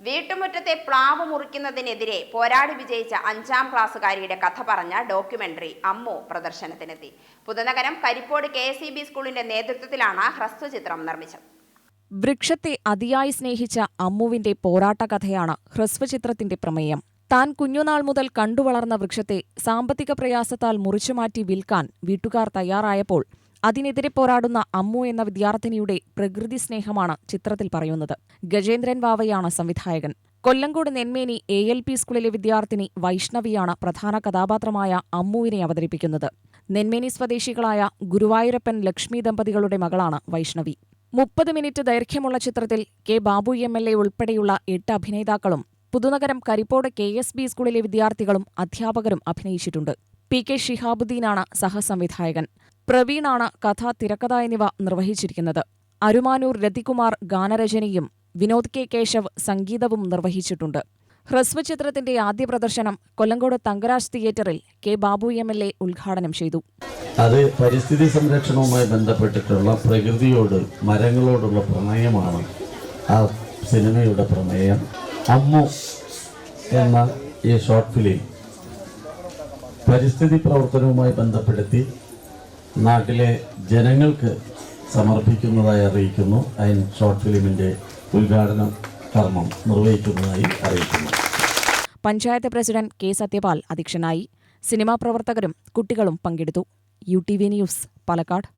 വീട്ടുമുറ്റത്തെ പ്ലാവ് മുറിക്കുന്നതിനെതിരെ പോരാടി വിജയിച്ച അഞ്ചാം ക്ലാസ്സുകാരിയുടെ കഥ പറഞ്ഞ documentary Ammu പ്രദർശനത്തിനെത്തി. Puthunagaram Karippode K S B സ്കൂളിന്റെ നേതൃത്വത്തിലാണ് ഹ്രസ്വചിത്രം നിർമ്മിച്ചത്. വൃക്ഷത്തെ അതിയായി സ്നേഹിച്ച അമ്മുവിന്റെ പോരാട്ട കഥയാണ് ഹ്രസ്വചിത്രത്തിന്റെ പ്രമേയം. താൻ കുഞ്ഞുനാൾ മുതൽ കണ്ടുവളർന്ന വൃക്ഷത്തെ സാമ്പത്തിക പ്രയാസത്താൽ മുറിച്ചുമാറ്റി വിൽക്കാൻ വീട്ടുകാർ തയ്യാറായപ്പോൾ അതിനെതിരെ പോരാടുന്ന അമ്മു എന്ന വിദ്യാർത്ഥിനിയുടെ പ്രകൃതി സ്നേഹമാണ് ചിത്രത്തിൽ പറയുന്നത്. ഗജേന്ദ്രൻ വാവയാണ് സംവിധായകൻ. Kollengode Nenmeni A L P സ്കൂളിലെ വിദ്യാർത്ഥിനി വൈഷ്ണവിയാണ് പ്രധാന കഥാപാത്രമായ അമ്മുവിനെ അവതരിപ്പിക്കുന്നത്. നെന്മേനി സ്വദേശികളായ ഗുരുവായൂരപ്പൻ ലക്ഷ്മി ദമ്പതികളുടെ മകളാണ് വൈഷ്ണവി. മുപ്പത് മിനിറ്റ് ദൈർഘ്യമുള്ള ചിത്രത്തിൽ K Babu M L A ഉൾപ്പെടെയുള്ള എട്ട് അഭിനേതാക്കളും Puthunagaram Karippode K S B സ്കൂളിലെ വിദ്യാർത്ഥികളും അധ്യാപകരും അഭിനയിച്ചിട്ടുണ്ട്. P K ഷിഹാബുദ്ദീനാണ് സഹസംവിധായകൻ. പ്രവീണാണ് കഥ തിരക്കഥ എന്നിവ നിർവഹിച്ചിരിക്കുന്നത്. അരുമാനൂർ രതികുമാർ ഗാനരചനയും വിനോദ് കെ കേശവ് സംഗീതവും നിർവഹിച്ചിട്ടുണ്ട്. ഹ്രസ്വചിത്രത്തിന്റെ ആദ്യ പ്രദർശനം കൊല്ലങ്കോട് തങ്കരാജ് തിയേറ്ററിൽ K Babu M L A ഉദ്ഘാടനം ചെയ്തു. അത് പരിസ്ഥിതി സംരക്ഷണവുമായി ബന്ധപ്പെട്ടിട്ടുള്ള പ്രകൃതിയോട് മരങ്ങളോടുള്ള പ്രണയമാണ് ആ സിനിമയുടെ പ്രമേയം. അമ്മു എന്ന ഈ ഷോർട്ട് ഫിലിം പരിസ്ഥിതി പ്രവർത്തനവുമായി ബന്ധപ്പെടുത്തി നാട്ടിലെ ജനങ്ങൾക്ക് സമർപ്പിക്കുന്നതായി അറിയിക്കുന്നു. അതിൻ ഷോർട്ട് ഫിലിമിന്റെ ഉദ്ഘാടനം കർമ്മം നിർവഹിക്കുന്നതായി അറിയിക്കുന്നു. പഞ്ചായത്ത് പ്രസിഡന്റ് കെ സത്യപാൽ അധ്യക്ഷനായി. സിനിമാ പ്രവർത്തകരും കുട്ടികളും പങ്കെടുത്തു. U T V news Palakkad.